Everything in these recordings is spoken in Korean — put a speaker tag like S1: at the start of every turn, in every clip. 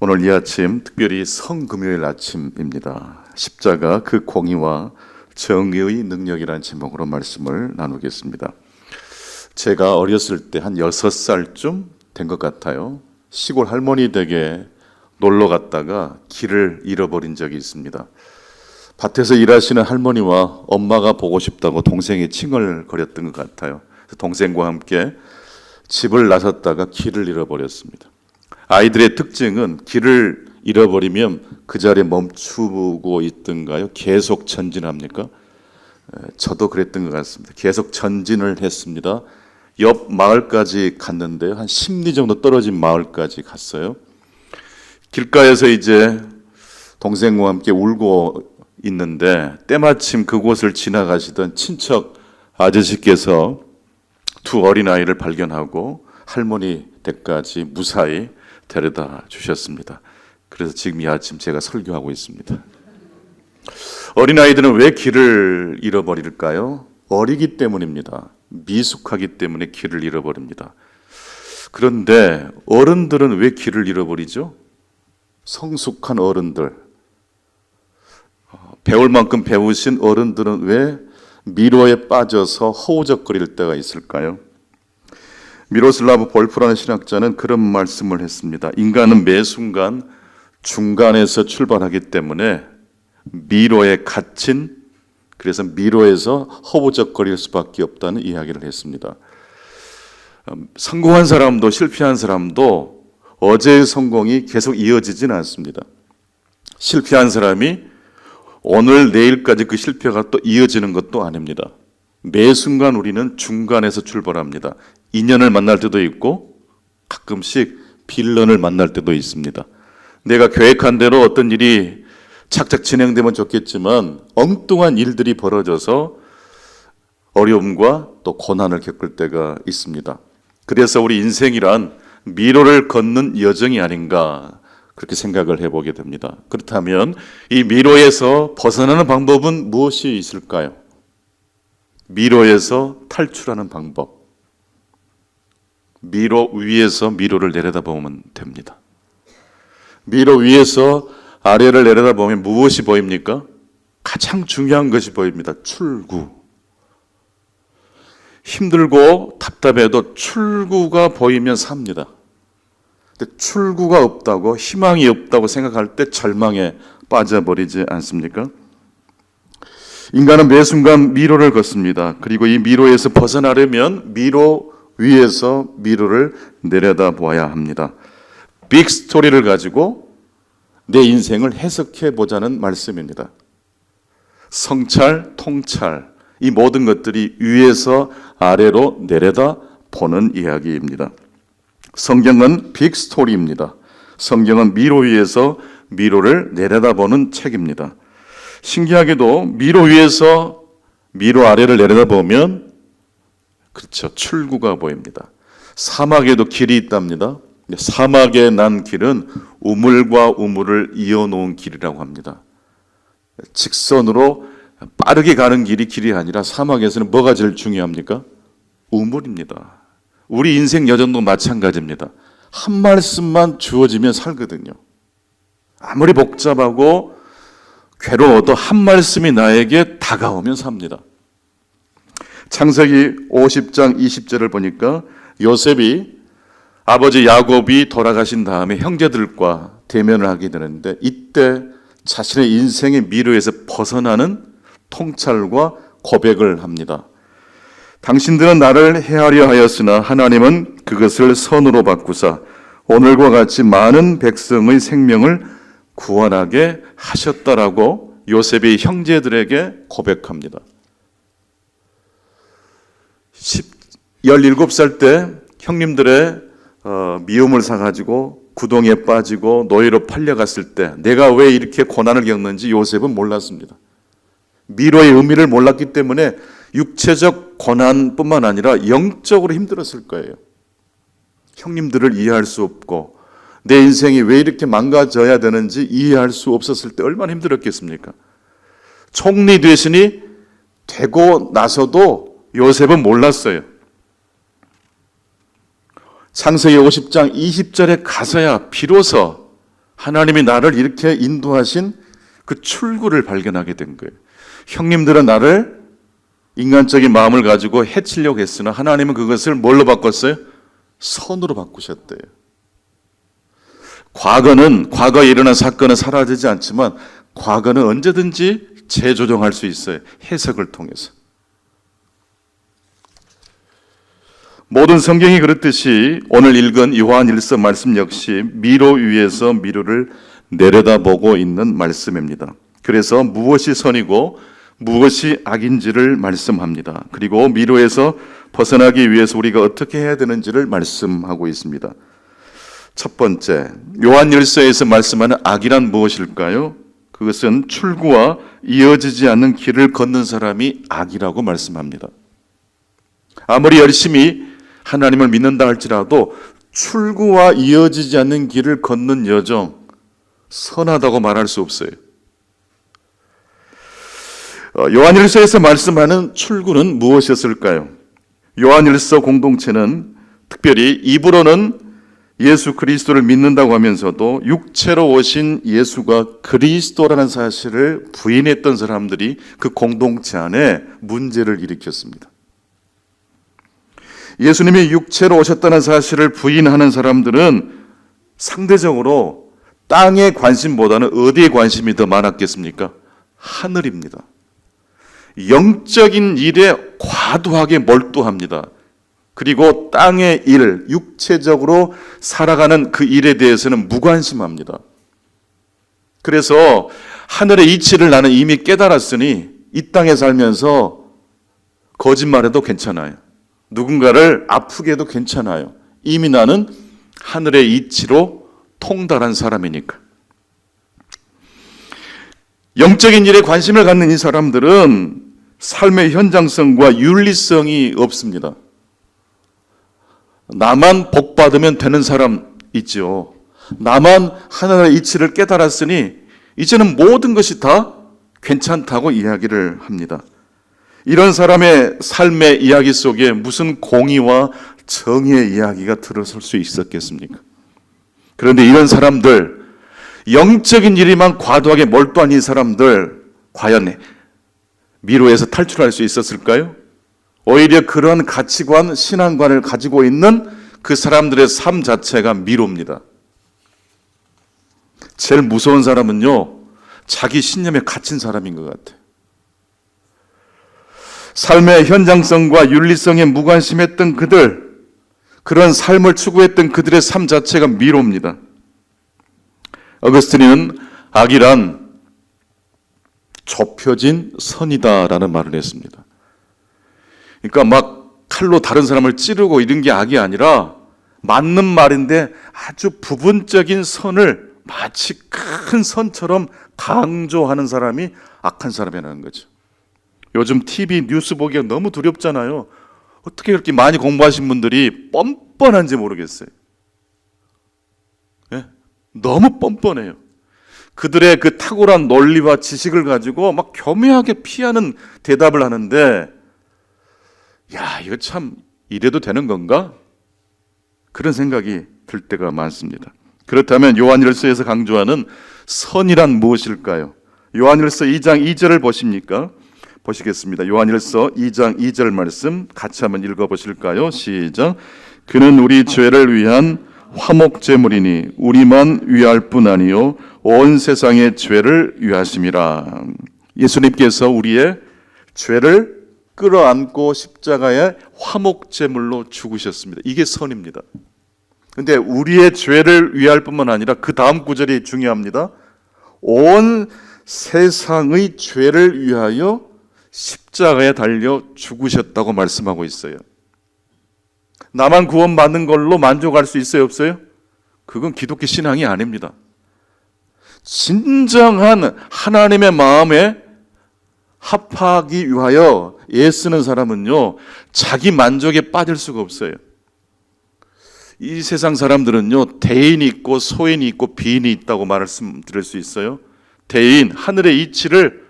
S1: 오늘 이 아침 특별히 성금요일 아침입니다. 십자가 그 공의와 정의의 능력이라는 제목으로 말씀을 나누겠습니다. 제가 어렸을 때 한 여섯 살쯤 된 것 같아요. 시골 할머니 댁에 놀러 갔다가 길을 잃어버린 적이 있습니다. 밭에서 일하시는 할머니와 엄마가 보고 싶다고 동생이 칭얼거렸던 것 같아요. 동생과 함께 집을 나섰다가 길을 잃어버렸습니다. 아이들의 특징은 길을 잃어버리면 그 자리에 멈추고 있던가요? 계속 전진합니까? 에, 저도 그랬던 것 같습니다. 계속 전진을 했습니다. 옆 마을까지 갔는데요. 한 10리 정도 떨어진 마을까지 갔어요. 길가에서 이제 동생과 함께 울고 있는데 때마침 그곳을 지나가시던 친척 아저씨께서 두 어린아이를 발견하고 할머니 댁까지 무사히 데려다 주셨습니다. 그래서 지금 이 아침 제가 설교하고 있습니다. 어린아이들은 왜 길을 잃어버릴까요? 어리기 때문입니다. 미숙하기 때문에 길을 잃어버립니다. 그런데 어른들은 왜 길을 잃어버리죠? 성숙한 어른들, 어, 배울 만큼 배우신 어른들은 왜 미로에 빠져서 허우적거릴 때가 있을까요? 미로슬라브 볼프라는 신학자는 그런 말씀을 했습니다. 인간은 매 순간 중간에서 출발하기 때문에 미로에 갇힌 그래서 미로에서 허우적거릴 수밖에 없다는 이야기를 했습니다. 음, 성공한 사람도 실패한 사람도 어제의 성공이 계속 이어지지는 않습니다. 실패한 사람이 오늘 내일까지 그 실패가 또 이어지는 것도 아닙니다. 매 순간 우리는 중간에서 출발합니다. 인연을 만날 때도 있고 가끔씩 빌런을 만날 때도 있습니다. 내가 계획한 대로 어떤 일이 착착 진행되면 좋겠지만 엉뚱한 일들이 벌어져서 어려움과 또 고난을 겪을 때가 있습니다. 그래서 우리 인생이란 미로를 걷는 여정이 아닌가 그렇게 생각을 해보게 됩니다. 그렇다면 이 미로에서 벗어나는 방법은 무엇이 있을까요? 미로에서 탈출하는 방법. 미로 위에서 미로를 내려다보면 됩니다. 미로 위에서 아래를 내려다보면 무엇이 보입니까? 가장 중요한 것이 보입니다. 출구. 힘들고 답답해도 출구가 보이면 삽니다. 근데 출구가 없다고 희망이 없다고 생각할 때 절망에 빠져버리지 않습니까? 인간은 매 순간 미로를 걷습니다. 그리고 이 미로에서 벗어나려면 미로 위에서 미로를 내려다 보아야 합니다. 빅 스토리를 가지고 내 인생을 해석해 보자는 말씀입니다. 성찰, 통찰, 이 모든 것들이 위에서 아래로 내려다 보는 이야기입니다. 성경은 빅 스토리입니다. 성경은 미로 위에서 미로를 내려다보는 책입니다. 신기하게도 미로 위에서 미로 아래를 내려다보면 그렇죠. 출구가 보입니다. 사막에도 길이 있답니다. 사막에 난 길은 우물과 우물을 이어놓은 길이라고 합니다. 직선으로 빠르게 가는 길이 길이 아니라 사막에서는 뭐가 제일 중요합니까? 우물입니다. 우리 인생 여정도 마찬가지입니다. 한 말씀만 주어지면 살거든요. 아무리 복잡하고 괴로워도 한 말씀이 나에게 다가오면 삽니다. 창세기 50장 20절을 보니까 요셉이 아버지 야곱이 돌아가신 다음에 형제들과 대면을 하게 되는데 이때 자신의 인생의 미로에서 벗어나는 통찰과 고백을 합니다. 당신들은 나를 헤아려 하였으나 하나님은 그것을 선으로 바꾸사 오늘과 같이 많은 백성의 생명을 구원하게 하셨다라고 요셉이 형제들에게 고백합니다. 17살 때 형님들의 어, 미움을 사가지고 구동에 빠지고 노예로 팔려갔을 때 내가 왜 이렇게 고난을 겪는지 요셉은 몰랐습니다. 미로의 의미를 몰랐기 때문에 육체적 고난뿐만 아니라 영적으로 힘들었을 거예요. 형님들을 이해할 수 없고 내 인생이 왜 이렇게 망가져야 되는지 이해할 수 없었을 때 얼마나 힘들었겠습니까? 총리 되시니 되고 나서도 요셉은 몰랐어요. 창세기 50장 20절에 가서야 비로소 하나님이 나를 이렇게 인도하신 그 출구를 발견하게 된 거예요. 형님들은 나를 인간적인 마음을 가지고 해치려고 했으나 하나님은 그것을 뭘로 바꿨어요? 선으로 바꾸셨대요. 과거는 과거에 일어난 사건은 사라지지 않지만 과거는 언제든지 재조정할 수 있어요. 해석을 통해서. 모든 성경이 그렇듯이 오늘 읽은 요한일서 말씀 역시 미로 위에서 미로를 내려다보고 있는 말씀입니다. 그래서 무엇이 선이고 무엇이 악인지를 말씀합니다. 그리고 미로에서 벗어나기 위해서 우리가 어떻게 해야 되는지를 말씀하고 있습니다. 첫 번째, 요한일서에서 말씀하는 악이란 무엇일까요? 그것은 출구와 이어지지 않는 길을 걷는 사람이 악이라고 말씀합니다. 아무리 열심히 하나님을 믿는다 할지라도 출구와 이어지지 않는 길을 걷는 여정, 선하다고 말할 수 없어요. 어, 요한일서에서 말씀하는 출구는 무엇이었을까요? 요한일서 공동체는 특별히 입으로는 예수 그리스도를 믿는다고 하면서도 육체로 오신 예수가 그리스도라는 사실을 부인했던 사람들이 그 공동체 안에 문제를 일으켰습니다. 예수님이 육체로 오셨다는 사실을 부인하는 사람들은 상대적으로 땅의 관심보다는 어디에 관심이 더 많았겠습니까? 하늘입니다. 영적인 일에 과도하게 몰두합니다. 그리고 땅의 일, 육체적으로 살아가는 그 일에 대해서는 무관심합니다. 그래서 하늘의 이치를 나는 이미 깨달았으니 이 땅에 살면서 거짓말해도 괜찮아요. 누군가를 아프게 해도 괜찮아요. 이미 나는 하늘의 이치로 통달한 사람이니까. 영적인 일에 관심을 갖는 이 사람들은 삶의 현장성과 윤리성이 없습니다. 나만 복 받으면 되는 사람 있죠. 나만 하나님의 이치를 깨달았으니 이제는 모든 것이 다 괜찮다고 이야기를 합니다. 이런 사람의 삶의 이야기 속에 무슨 공의와 정의의 이야기가 들어설 수 있었겠습니까? 그런데 이런 사람들, 영적인 일에만 과도하게 몰두한 이 사람들, 과연 미로에서 탈출할 수 있었을까요? 오히려 그런 가치관, 신앙관을 가지고 있는 그 사람들의 삶 자체가 미로입니다. 제일 무서운 사람은요, 자기 신념에 갇힌 사람인 것 같아요. 삶의 현장성과 윤리성에 무관심했던 그들, 그런 삶을 추구했던 그들의 삶 자체가 미로입니다. 어거스틴은 악이란 좁혀진 선이다라는 말을 했습니다. 그러니까 막 칼로 다른 사람을 찌르고 이런 게 악이 아니라 맞는 말인데 아주 부분적인 선을 마치 큰 선처럼 강조하는 사람이 악한 사람이라는 거죠. 요즘 TV 뉴스 보기가 너무 두렵잖아요. 어떻게 그렇게 많이 공부하신 분들이 뻔뻔한지 모르겠어요. 예? 너무 뻔뻔해요. 그들의 그 탁월한 논리와 지식을 가지고 막 교묘하게 피하는 대답을 하는데, 야, 이거 참 이래도 되는 건가? 그런 생각이 들 때가 많습니다. 그렇다면 요한일서에서 강조하는 선이란 무엇일까요? 요한일서 2장 2절을 보십니까? 보시겠습니다. 요한일서 2장 2절 말씀 같이 한번 읽어 보실까요? 시작. 그는 우리 죄를 위한 화목 제물이니 우리만 위할 뿐 아니요 온 세상의 죄를 위하심이라. 예수님께서 우리의 죄를 끌어안고 십자가에 화목 제물로 죽으셨습니다. 이게 선입니다. 근데 우리의 죄를 위할 뿐만 아니라 그 다음 구절이 중요합니다. 온 세상의 죄를 위하여 십자가에 달려 죽으셨다고 말씀하고 있어요. 나만 구원받는 걸로 만족할 수 있어요, 없어요? 그건 기독교 신앙이 아닙니다. 진정한 하나님의 마음에 합하기 위하여 애쓰는 사람은요, 자기 만족에 빠질 수가 없어요. 이 세상 사람들은요, 대인이 있고 소인이 있고 비인이 있다고 말씀드릴 수 있어요. 대인, 하늘의 이치를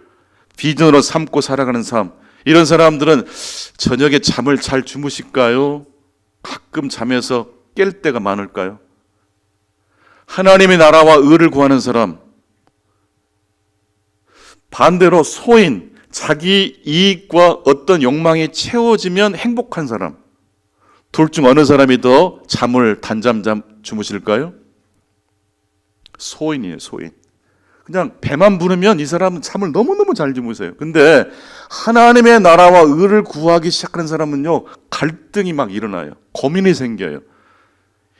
S1: 비전으로 삼고 살아가는 삶. 이런 사람들은 저녁에 잠을 잘 주무실까요? 가끔 잠에서 깰 때가 많을까요? 하나님의 나라와 의를 구하는 사람, 반대로 소인, 자기 이익과 어떤 욕망이 채워지면 행복한 사람. 둘 중 어느 사람이 더 잠을 단잠 잠 주무실까요? 소인이에요, 소인. 그냥 배만 부르면 이 사람은 잠을 너무너무 잘 주무세요. 근데 하나님의 나라와 의를 구하기 시작하는 사람은요, 갈등이 막 일어나요. 고민이 생겨요.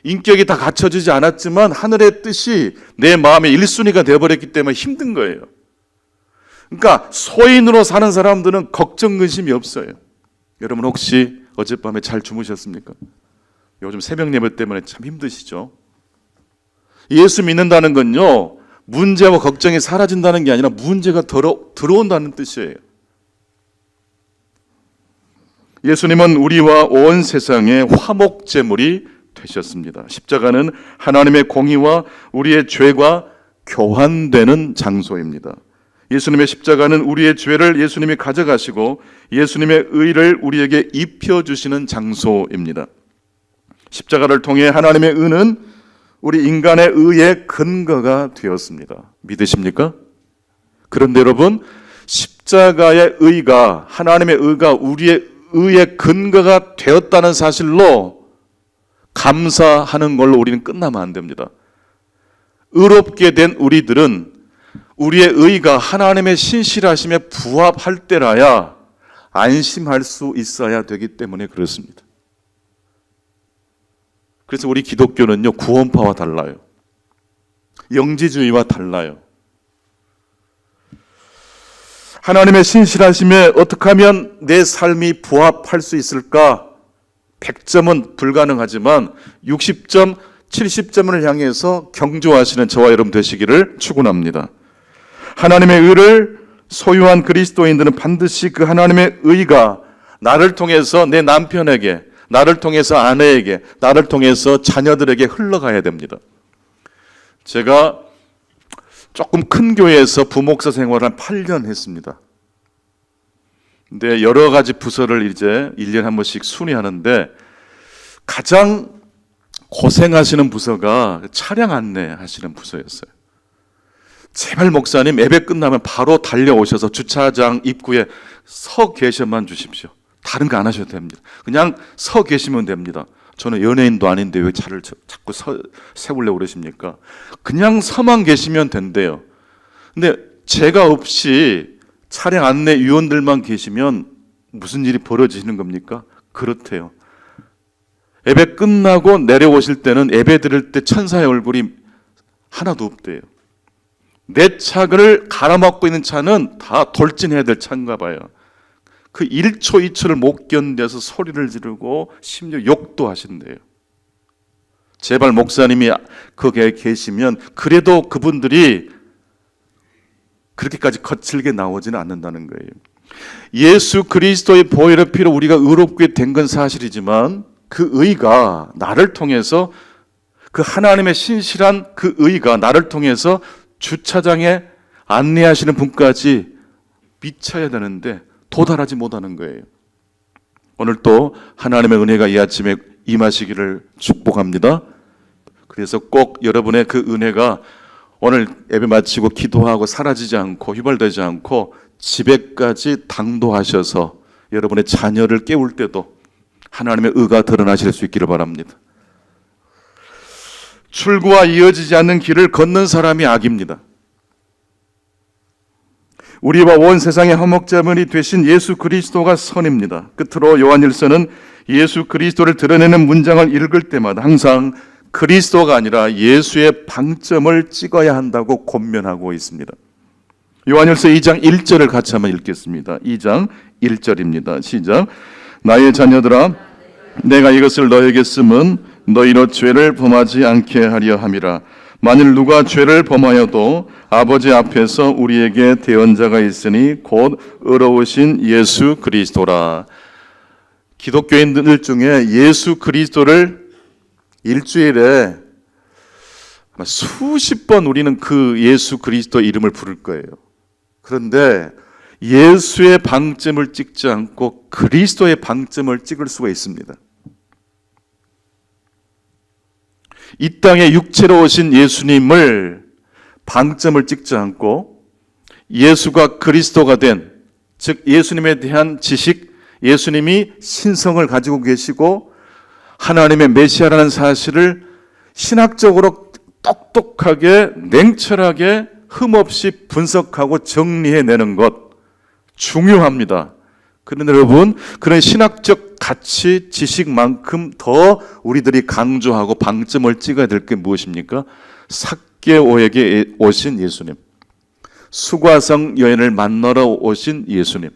S1: 인격이 다 갖춰지지 않았지만 하늘의 뜻이 내 마음의 1순위가 되어버렸기 때문에 힘든 거예요. 그러니까 소인으로 사는 사람들은 걱정 근심이 없어요. 여러분 혹시 어젯밤에 잘 주무셨습니까? 요즘 새벽 예배 때문에 참 힘드시죠? 예수 믿는다는 건요, 문제와 걱정이 사라진다는 게 아니라 문제가 들어, 들어온다는 뜻이에요. 예수님은 우리와 온 세상의 화목제물이 되셨습니다. 십자가는 하나님의 공의와 우리의 죄가 교환되는 장소입니다. 예수님의 십자가는 우리의 죄를 예수님이 가져가시고 예수님의 의를 우리에게 입혀주시는 장소입니다. 십자가를 통해 하나님의 의는 우리 인간의 의의 근거가 되었습니다. 믿으십니까? 그런데 여러분, 십자가의 의가, 하나님의 의가 우리의 의의 근거가 되었다는 사실로 감사하는 걸로 우리는 끝나면 안 됩니다. 의롭게 된 우리들은 우리의 의가 하나님의 신실하심에 부합할 때라야 안심할 수 있어야 되기 때문에 그렇습니다. 그래서 우리 기독교는요, 구원파와 달라요. 영지주의와 달라요. 하나님의 신실하심에 어떻게 하면 내 삶이 부합할 수 있을까? 100점은 불가능하지만 60점, 70점을 향해서 경주하시는 저와 여러분 되시기를 축원합니다. 하나님의 의를 소유한 그리스도인들은 반드시 그 하나님의 의가 나를 통해서 내 남편에게, 나를 통해서 아내에게, 나를 통해서 자녀들에게 흘러가야 됩니다. 제가 조금 큰 교회에서 부목사 생활을 한 8년 했습니다. 근데 여러 가지 부서를 이제 1년에 한 번씩 순회하는데 가장 고생하시는 부서가 차량 안내 하시는 부서였어요. 제발 목사님 예배 끝나면 바로 달려오셔서 주차장 입구에 서 계셔만 주십시오. 다른 거 안 하셔도 됩니다. 그냥 서 계시면 됩니다. 저는 연예인도 아닌데 왜 차를 자꾸 서, 세우려고 그러십니까? 그냥 서만 계시면 된대요. 근데 제가 없이 차량 안내 위원들만 계시면 무슨 일이 벌어지는 겁니까? 그렇대요. 예배 끝나고 내려오실 때는 예배 드릴 때 천사의 얼굴이 하나도 없대요. 내 차를 갈아먹고 있는 차는 다 돌진해야 될 차인가 봐요. 그 1초, 2초를 못 견뎌서 소리를 지르고 심지어 욕도 하신대요. 제발 목사님이 거기에 계시면 그래도 그분들이 그렇게까지 거칠게 나오지는 않는다는 거예요. 예수 그리스도의 보혈의 피로 우리가 의롭게 된 건 사실이지만 그 의가 나를 통해서 그 하나님의 신실한 그 의가 나를 통해서 주차장에 안내하시는 분까지 미쳐야 되는데 도달하지 못하는 거예요. 오늘 또 하나님의 은혜가 이 아침에 임하시기를 축복합니다. 그래서 꼭 여러분의 그 은혜가 오늘 예배 마치고 기도하고 사라지지 않고 휘발되지 않고 집에까지 당도하셔서 여러분의 자녀를 깨울 때도 하나님의 의가 드러나실 수 있기를 바랍니다. 출구와 이어지지 않는 길을 걷는 사람이 악입니다. 우리와 온 세상의 화목자문이 되신 예수 그리스도가 선입니다. 끝으로 요한일서는 예수 그리스도를 드러내는 문장을 읽을 때마다 항상 그리스도가 아니라 예수의 방점을 찍어야 한다고 권면하고 있습니다. 요한일서 2장 1절을 같이 한번 읽겠습니다. 2장 1절입니다. 시작. 나의 자녀들아 내가 이것을 너에게 쓰면 너희로 죄를 범하지 않게 하려 함이라. 만일 누가 죄를 범하여도 아버지 앞에서 우리에게 대언자가 있으니 곧 의로우신 예수 그리스도라. 기독교인들 중에 예수 그리스도를 일주일에 수십 번 우리는 그 예수 그리스도 이름을 부를 거예요. 그런데 예수의 방점을 찍지 않고 그리스도의 방점을 찍을 수가 있습니다. 이 땅에 육체로 오신 예수님을 방점을 찍지 않고 예수가 그리스도가 된, 즉 예수님에 대한 지식, 예수님이 신성을 가지고 계시고 하나님의 메시아라는 사실을 신학적으로 똑똑하게 냉철하게 흠없이 분석하고 정리해내는 것 중요합니다. 그런데 여러분 그런 신학적 가치 지식만큼 더 우리들이 강조하고 방점을 찍어야 될 게 무엇입니까? 삭 개오에게 오신 예수님, 수과성 여인을 만나러 오신 예수님,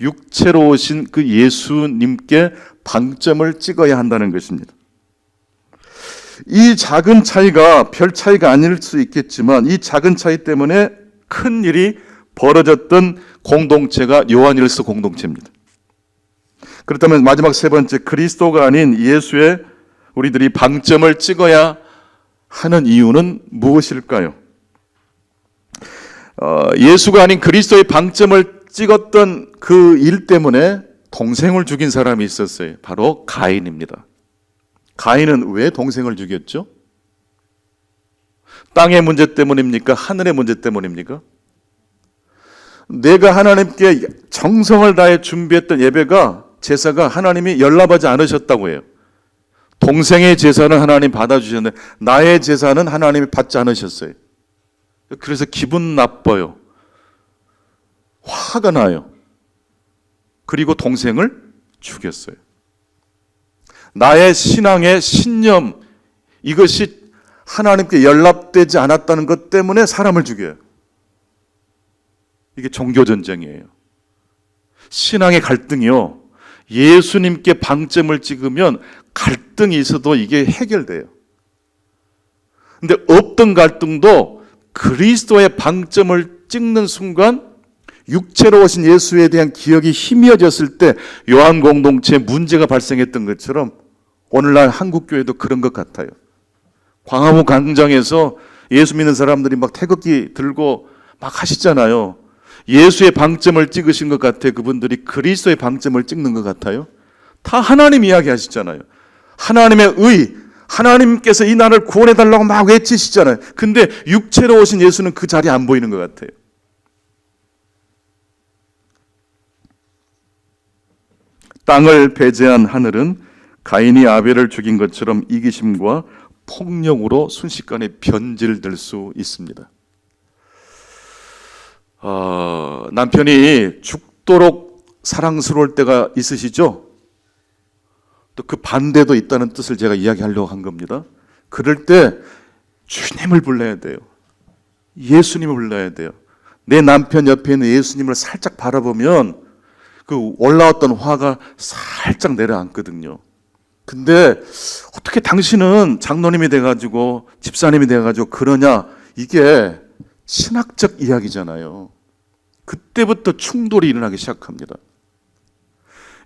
S1: 육체로 오신 그 예수님께 방점을 찍어야 한다는 것입니다. 이 작은 차이가 별 차이가 아닐 수 있겠지만 이 작은 차이 때문에 큰 일이 벌어졌던 공동체가 요한일서 공동체입니다. 그렇다면 마지막 세 번째 그리스도가 아닌 예수의 우리들이 방점을 찍어야 하는 이유는 무엇일까요? 어, 예수가 아닌 그리스도의 방점을 찍었던 그 일 때문에 동생을 죽인 사람이 있었어요. 바로 가인입니다. 가인은 왜 동생을 죽였죠? 땅의 문제 때문입니까? 하늘의 문제 때문입니까? 내가 하나님께 정성을 다해 준비했던 예배가 제사가 하나님이 연락하지 않으셨다고 해요. 동생의 제사는 하나님 받아주셨는데 나의 제사는 하나님이 받지 않으셨어요. 그래서 기분 나빠요. 화가 나요. 그리고 동생을 죽였어요. 나의 신앙의 신념 이것이 하나님께 연락되지 않았다는 것 때문에 사람을 죽여요. 이게 종교 전쟁이에요. 신앙의 갈등이요. 예수님께 방점을 찍으면 갈등이 있어도 이게 해결돼요. 근데 없던 갈등도 그리스도의 방점을 찍는 순간 육체로 오신 예수에 대한 기억이 희미해졌을 때 요한 공동체에 문제가 발생했던 것처럼 오늘날 한국 교회도 그런 것 같아요. 광화문 광장에서 예수 믿는 사람들이 막 태극기 들고 막 하시잖아요. 예수의 방점을 찍으신 것 같아 그분들이 그리스도의 방점을 찍는 것 같아요. 다 하나님 이야기 하시잖아요. 하나님의 의, 하나님께서 이 나를 구원해 달라고 막 외치시잖아요. 근데 육체로 오신 예수는 그 자리에 안 보이는 것 같아요. 땅을 배제한 하늘은 가인이 아벨을 죽인 것처럼 이기심과 폭력으로 순식간에 변질될 수 있습니다. 어, 남편이 죽도록 사랑스러울 때가 있으시죠? 또 그 반대도 있다는 뜻을 제가 이야기하려고 한 겁니다. 그럴 때 주님을 불러야 돼요. 예수님을 불러야 돼요. 내 남편 옆에 있는 예수님을 살짝 바라보면 그 올라왔던 화가 살짝 내려앉거든요. 근데 어떻게 당신은 장로님이 돼가지고 집사님이 돼가지고 그러냐? 이게 신학적 이야기잖아요. 그때부터 충돌이 일어나기 시작합니다.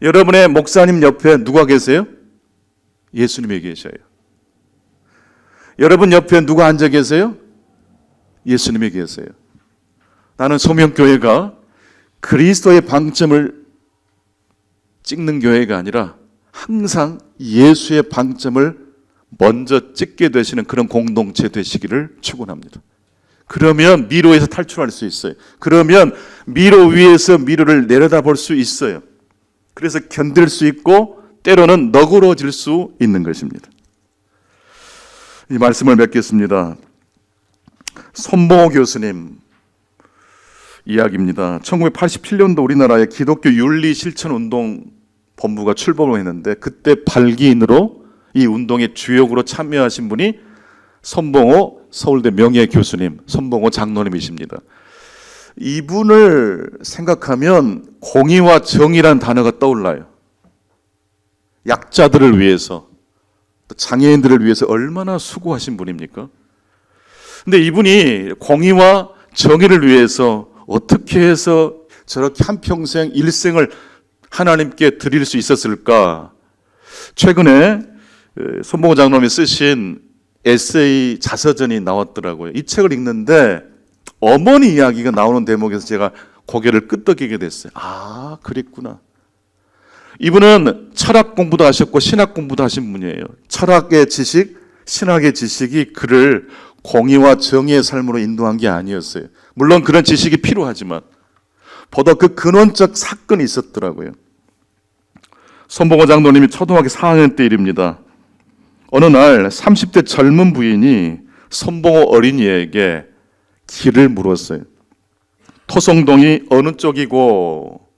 S1: 여러분의 목사님 옆에 누가 계세요? 예수님이 계셔요. 여러분 옆에 누가 앉아 계세요? 예수님이 계세요. 나는 소명교회가 그리스도의 방점을 찍는 교회가 아니라 항상 예수의 방점을 먼저 찍게 되시는 그런 공동체 되시기를 축원합니다. 그러면 미로에서 탈출할 수 있어요. 그러면 미로 위에서 미로를 내려다볼 수 있어요. 그래서 견딜 수 있고 때로는 너그러질 수 있는 것입니다. 이 말씀을 맺겠습니다. 손봉호 교수님 이야기입니다. 1987년도 우리나라의 기독교 윤리 실천 운동 본부가 출범을 했는데 그때 발기인으로 이 운동의 주역으로 참여하신 분이 손봉호 서울대 명예 교수님, 손봉호 장로님이십니다. 이분을 생각하면 공의와 정의란 단어가 떠올라요. 약자들을 위해서, 또 장애인들을 위해서 얼마나 수고하신 분입니까? 근데 이분이 공의와 정의를 위해서 어떻게 해서 저렇게 한평생 일생을 하나님께 드릴 수 있었을까? 최근에 손봉호 장로님이 쓰신 에세이 자서전이 나왔더라고요. 이 책을 읽는데 어머니 이야기가 나오는 대목에서 제가 고개를 끄덕이게 됐어요. 아, 그랬구나. 이분은 철학 공부도 하셨고 신학 공부도 하신 분이에요. 철학의 지식, 신학의 지식이 그를 공의와 정의의 삶으로 인도한 게 아니었어요. 물론 그런 지식이 필요하지만 보다 그 근원적 사건이 있었더라고요. 손봉호 장로님이 초등학교 4학년 때 일입니다. 어느 날 30대 젊은 부인이 손봉호 어린이에게 길을 물었어요. 토성동이 어느 쪽이고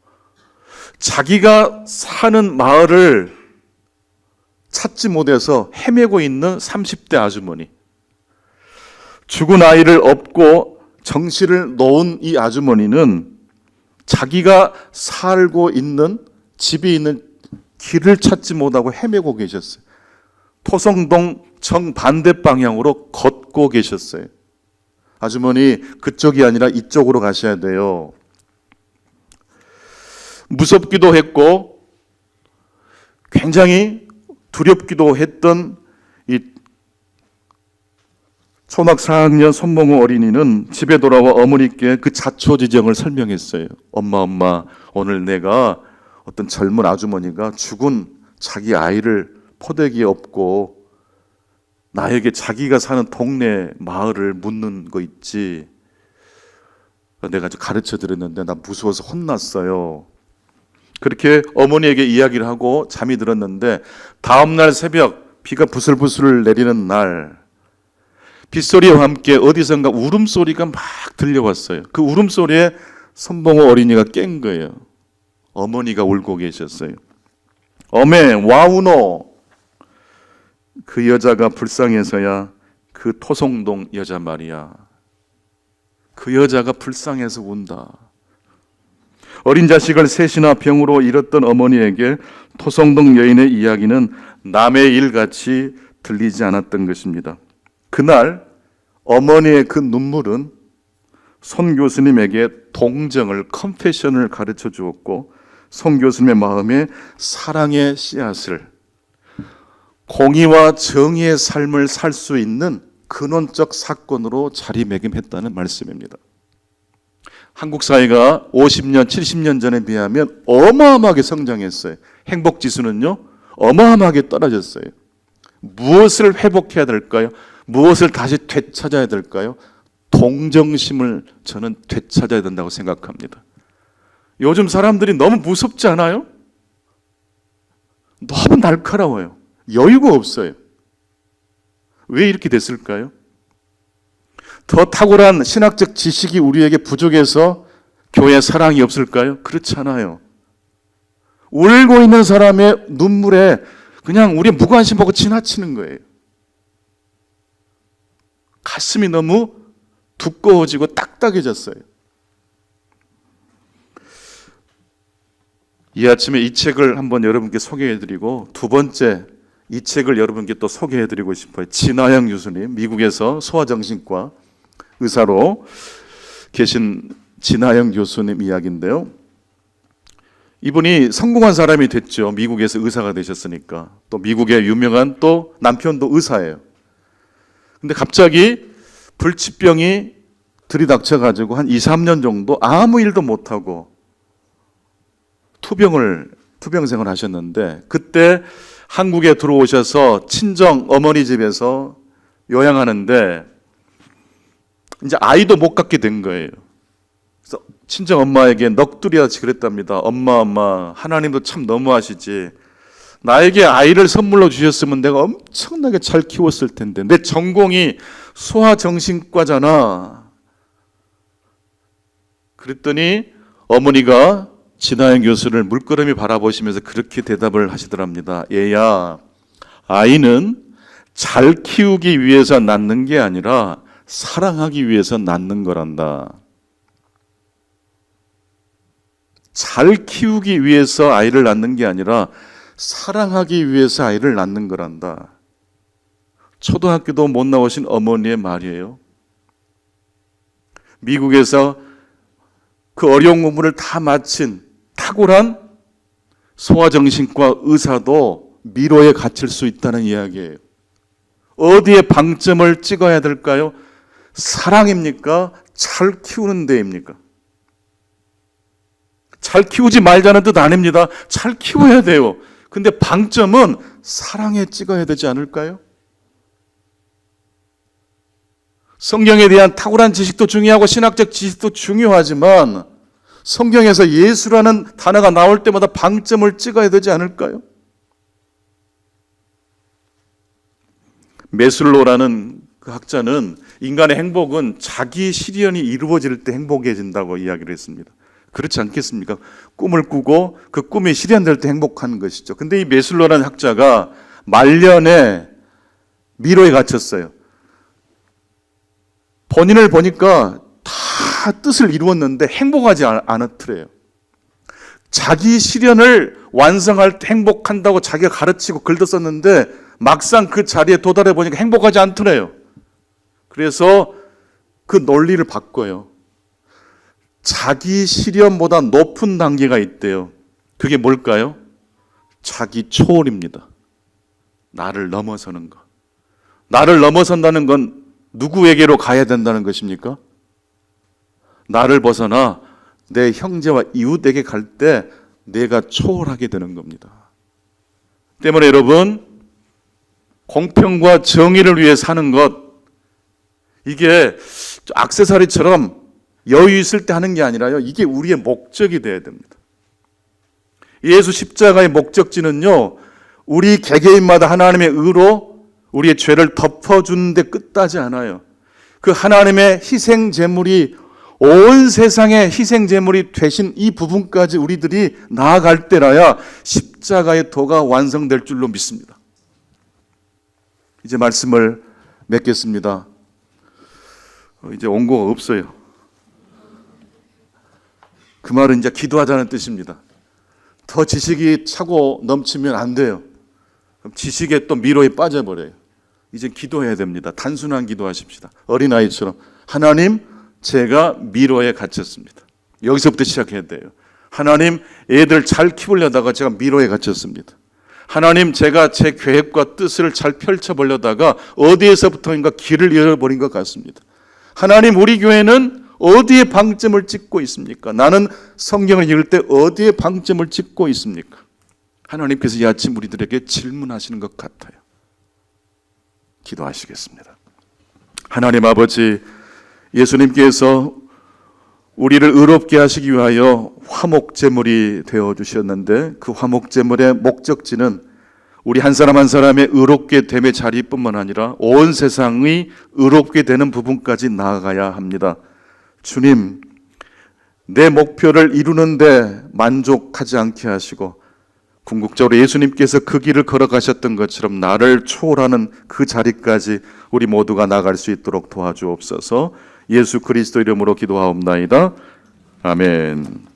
S1: 자기가 사는 마을을 찾지 못해서 헤매고 있는 30대 아주머니. 죽은 아이를 업고 정신을 놓은 이 아주머니는 자기가 살고 있는 집이 있는 길을 찾지 못하고 헤매고 계셨어요. 토성동 정반대 방향으로 걷고 계셨어요. 아주머니, 그쪽이 아니라 이쪽으로 가셔야 돼요. 무섭기도 했고, 굉장히 두렵기도 했던 이 초등학 4학년 손봉호 어린이는 집에 돌아와 어머니께 그 자초지정을 설명했어요. 엄마, 엄마, 오늘 내가 어떤 젊은 아주머니가 죽은 자기 아이를 포대기에 업고 나에게 자기가 사는 동네 마을을 묻는 거 있지. 내가 가르쳐 드렸는데 나 무서워서 혼났어요. 그렇게 어머니에게 이야기를 하고 잠이 들었는데 다음 날 새벽 비가 부슬부슬 내리는 날 빗소리와 함께 어디선가 울음소리가 막 들려왔어요. 그 울음소리에 선봉호 어린이가 깬 거예요. 어머니가 울고 계셨어요. 어메 와우노 그 여자가 불쌍해서야 그 토송동 여자 말이야. 그 여자가 불쌍해서 운다. 어린 자식을 셋이나 병으로 잃었던 어머니에게 토성동 여인의 이야기는 남의 일같이 들리지 않았던 것입니다. 그날 어머니의 그 눈물은 손 교수님에게 동정을 컨페션을 가르쳐 주었고 손 교수님의 마음에 사랑의 씨앗을 공의와 정의의 삶을 살 수 있는 근원적 사건으로 자리매김했다는 말씀입니다. 한국 사회가 50년, 70년 전에 비하면 어마어마하게 성장했어요. 행복 지수는요, 어마어마하게 떨어졌어요. 무엇을 회복해야 될까요? 무엇을 다시 되찾아야 될까요? 동정심을 저는 되찾아야 된다고 생각합니다. 요즘 사람들이 너무 무섭지 않아요? 너무 날카로워요. 여유가 없어요. 왜 이렇게 됐을까요? 더 탁월한 신학적 지식이 우리에게 부족해서 교회 사랑이 없을까요? 그렇지 않아요. 울고 있는 사람의 눈물에 그냥 우리 무관심하고 지나치는 거예요. 가슴이 너무 두꺼워지고 딱딱해졌어요. 이 아침에 이 책을 한번 여러분께 소개해드리고 두 번째 이 책을 여러분께 또 소개해드리고 싶어요. 진아영 교수님, 미국에서 소아정신과 의사로 계신 진아영 교수님 이야기인데요. 이분이 성공한 사람이 됐죠. 미국에서 의사가 되셨으니까. 또 미국의 유명한 또 남편도 의사예요. 근데 갑자기 불치병이 들이닥쳐가지고 한 2, 3년 정도 아무 일도 못하고 투병을, 투병생을 하셨는데 그때 한국에 들어오셔서 친정 어머니 집에서 요양하는데 이제 아이도 못 갖게 된 거예요. 그래서 친정 엄마에게 넋두리같이 그랬답니다. 엄마, 엄마, 하나님도 참 너무하시지. 나에게 아이를 선물로 주셨으면 내가 엄청나게 잘 키웠을 텐데. 내 전공이 소아정신과잖아. 그랬더니 어머니가 진아영 교수를 물끄러미 바라보시면서 그렇게 대답을 하시더랍니다. 얘야, 아이는 잘 키우기 위해서 낳는 게 아니라 사랑하기 위해서 낳는 거란다. 잘 키우기 위해서 아이를 낳는 게 아니라 사랑하기 위해서 아이를 낳는 거란다. 초등학교도 못 나오신 어머니의 말이에요. 미국에서 그 어려운 공부를 다 마친 탁월한 소아정신과 의사도 미로에 갇힐 수 있다는 이야기예요. 어디에 방점을 찍어야 될까요? 사랑입니까? 잘 키우는 데입니까? 잘 키우지 말자는 뜻 아닙니다. 잘 키워야 돼요. 근데 방점은 사랑에 찍어야 되지 않을까요? 성경에 대한 탁월한 지식도 중요하고 신학적 지식도 중요하지만 성경에서 예수라는 단어가 나올 때마다 방점을 찍어야 되지 않을까요? 메슬로라는 그 학자는 인간의 행복은 자기 실현이 이루어질 때 행복해진다고 이야기를 했습니다. 그렇지 않겠습니까? 꿈을 꾸고 그 꿈이 실현될 때 행복한 것이죠. 근데 이 메슬로라는 학자가 말년에 미로에 갇혔어요. 본인을 보니까 다 뜻을 이루었는데 행복하지 않- 않았더래요. 자기 실현을 완성할 때 행복한다고 자기가 가르치고 글도 썼는데 막상 그 자리에 도달해 보니까 행복하지 않더래요. 그래서 그 논리를 바꿔요. 자기 실현보다 높은 단계가 있대요. 그게 뭘까요? 자기 초월입니다. 나를 넘어서는 것. 나를 넘어선다는 건 누구에게로 가야 된다는 것입니까? 나를 벗어나 내 형제와 이웃에게 갈 때 내가 초월하게 되는 겁니다. 때문에 여러분 공평과 정의를 위해 사는 것 이게 악세사리처럼 여유 있을 때 하는 게 아니라요. 이게 우리의 목적이 돼야 됩니다. 예수 십자가의 목적지는요. 우리 개개인마다 하나님의 의로 우리의 죄를 덮어주는데 끝나지 않아요. 그 하나님의 희생 제물이 온 세상의 희생 제물이 되신 이 부분까지 우리들이 나아갈 때라야 십자가의 도가 완성될 줄로 믿습니다. 이제 말씀을 맺겠습니다. 어, 이제 원고가 없어요. 그 말은 이제 기도하자는 뜻입니다. 더 지식이 차고 넘치면 안 돼요. 지식의 또 미로에 빠져버려요. 이제 기도해야 됩니다. 단순한 기도하십시다. 어린아이처럼 하나님 제가 미로에 갇혔습니다. 여기서부터 시작해야 돼요. 하나님 애들 잘 키우려다가 제가 미로에 갇혔습니다. 하나님 제가 제 계획과 뜻을 잘 펼쳐보려다가 어디에서부터인가 길을 잃어버린 것 같습니다. 하나님 우리 교회는 어디에 방점을 찍고 있습니까? 나는 성경을 읽을 때 어디에 방점을 찍고 있습니까? 하나님께서 이 아침 우리들에게 질문하시는 것 같아요. 기도하시겠습니다. 하나님 아버지, 예수님께서 우리를 의롭게 하시기 위하여 화목제물이 되어 주셨는데 그 화목제물의 목적지는 우리 한 사람 한 사람의 의롭게 됨의 자리뿐만 아니라 온 세상이 의롭게 되는 부분까지 나아가야 합니다. 주님, 내 목표를 이루는데 만족하지 않게 하시고 궁극적으로 예수님께서 그 길을 걸어가셨던 것처럼 나를 초월하는 그 자리까지 우리 모두가 나갈 수 있도록 도와주옵소서. 예수 그리스도 이름으로 기도하옵나이다. 아멘.